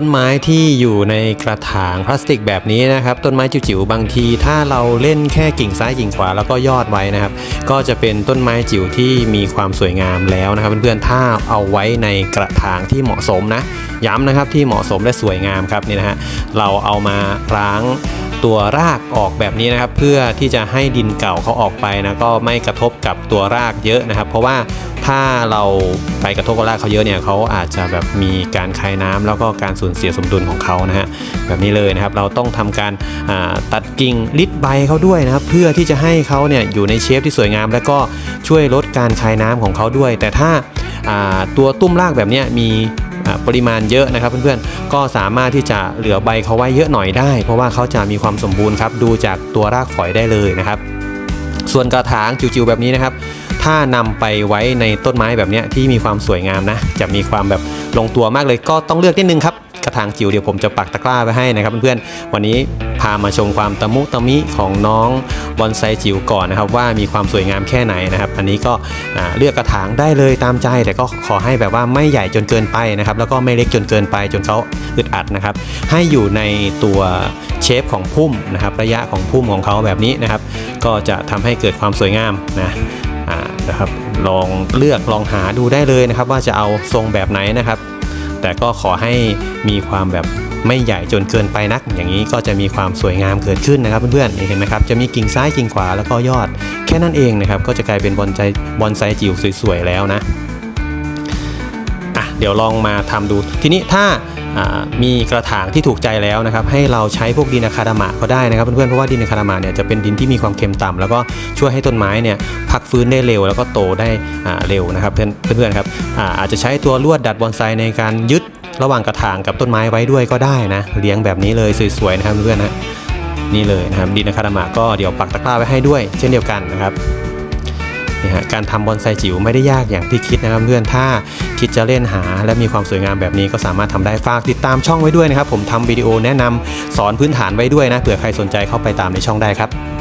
ต้นไม้ที่อยู่ในกระถางพลาสติกแบบนี้นะครับ ต้นไม้จิ๋วๆบางที ถ้าเราเล่นแค่กิ่งซ้ายกิ่งขวาแล้วก็ยอดไว้นะครับ ก็จะเป็นต้นไม้จิ๋วที่มีความสวยงามแล้วนะครับ เพื่อนๆถ้าเอาไว้ในกระถางที่เหมาะสมนะ ย้ำนะครับที่เหมาะสมและสวยงามครับนี่นะฮะเราเอามาล้าง ตัวรากออกแบบนี้นะครับ เพื่อที่จะให้ดินเก่าเขาออกไปนะก็ไม่กระทบกับตัวรากเยอะนะครับ เพราะว่าถ้าเราไปกระทบกับรากเขาเยอะเนี่ยเขาอาจจะแบบมีการคายน้ำแล้วก็การสูญเสียสมดุลของเขานะฮะแบบนี้เลยนะครับ เราต้องทำการตัดกิ่งลิดใบเขาด้วยนะครับ เพื่อที่จะให้เขาเนี่ยอยู่ในเชฟที่สวยงาม แล้วก็ช่วยลดการคายน้ำของเขาด้วย แต่ถ้าตัวตุ้มรากแบบนี้มี ปริมาณเยอะนะครับเพื่อนๆ ก็สามารถที่จะเหลือใบเขาไว้เยอะหน่อยได้ เพราะว่าเขาจะมีความสมบูรณ์ครับดูจากตัวรากฝอยได้เลยนะครับ ส่วนกระถางจิ๋วๆแบบนี้นะครับถ้านำไปไว้ในต้นไม้แบบเนี้ยที่มีความสวยงามนะ จะมีความแบบลงตัวมากเลยก็ต้องเลือกนิดนึงครับ กระถางจิ๋วเดี๋ยวผมจะปักตะกร้าไปให้นะครับเพื่อนๆวันนี้พามาชมความตะมุตะมิของน้องบอนไซจิ๋วก่อนนะครับว่ามีความสวยงามแค่ไหนนะครับ อันนี้ก็เลือกกระถางได้เลยตามใจ แต่ก็ขอให้แบบว่าไม่ใหญ่จนเกินไปนะครับ แล้วก็ไม่เล็กจนเกินไปจนเขาอึดอัดนะครับ ให้อยู่ในตัวเชฟของพุ่มนะครับ ระยะของพุ่มของเขาแบบนี้นะครับ ก็จะทำให้เกิดความสวยงามนะนะครับลองเลือกลองหาดูได้เลยนะครับ ว่าจะเอาทรงแบบไหนนะครับ แต่ก็ขอให้มีความแบบไม่ใหญ่จนเกินไปนัก อย่างนี้ก็จะมีความสวยงามเกิดขึ้นนะครับเพื่อนๆเห็นไหมครับจะมีกิ่งซ้ายกิ่งขวาแล้วก็ยอด แค่นั้นเองนะครับก็จะกลายเป็นบอนไซบอนไซจิ๋วสวยๆแล้วนะอะเดี๋ยวลองมาทำดูทีนี้ถ้า มีกระถางที่ถูกใจแล้วนะครับ ให้เราใช้พวกดินอะคาดามะก็ได้นะครับเพื่อนๆเพราะว่าดินอะคาดามะเนี่ยจะเป็นดินที่มีความเค็มต่ำแล้วก็ช่วยให้ต้นไม้เนี่ยพักฟื้นได้เร็ว แล้วก็โตได้เร็วนะครับเพื่อนเพื่อนๆครับอาอาจจะใช้ตัวลวดดัดบอนไซในการยึดระหว่างกระถางกับต้นไม้ไว้ด้วยก็ได้นะเลี้ยงแบบนี้เลยสวยๆนะครับเพื่อนๆนะนี่เลยนะครับดินอะคาดามะก็เดี๋ยวปักตะกร้าไว้ให้ด้วย เช่นเดียวกันนะครับ นี่ฮะการทำบอนไซจิ๋วไม่ได้ยากอย่างที่คิดนะครับเพื่อนถ้าคิดจะเล่นหา และมีความสวยงามแบบนี้ก็สามารถทำได้ฝากติดตามช่องไว้ด้วยนะครับผมทำวิดีโอแนะนำสอนพื้นฐานไว้ด้วยนะเผื่อใครสนใจเข้าไปตามในช่องได้ครับ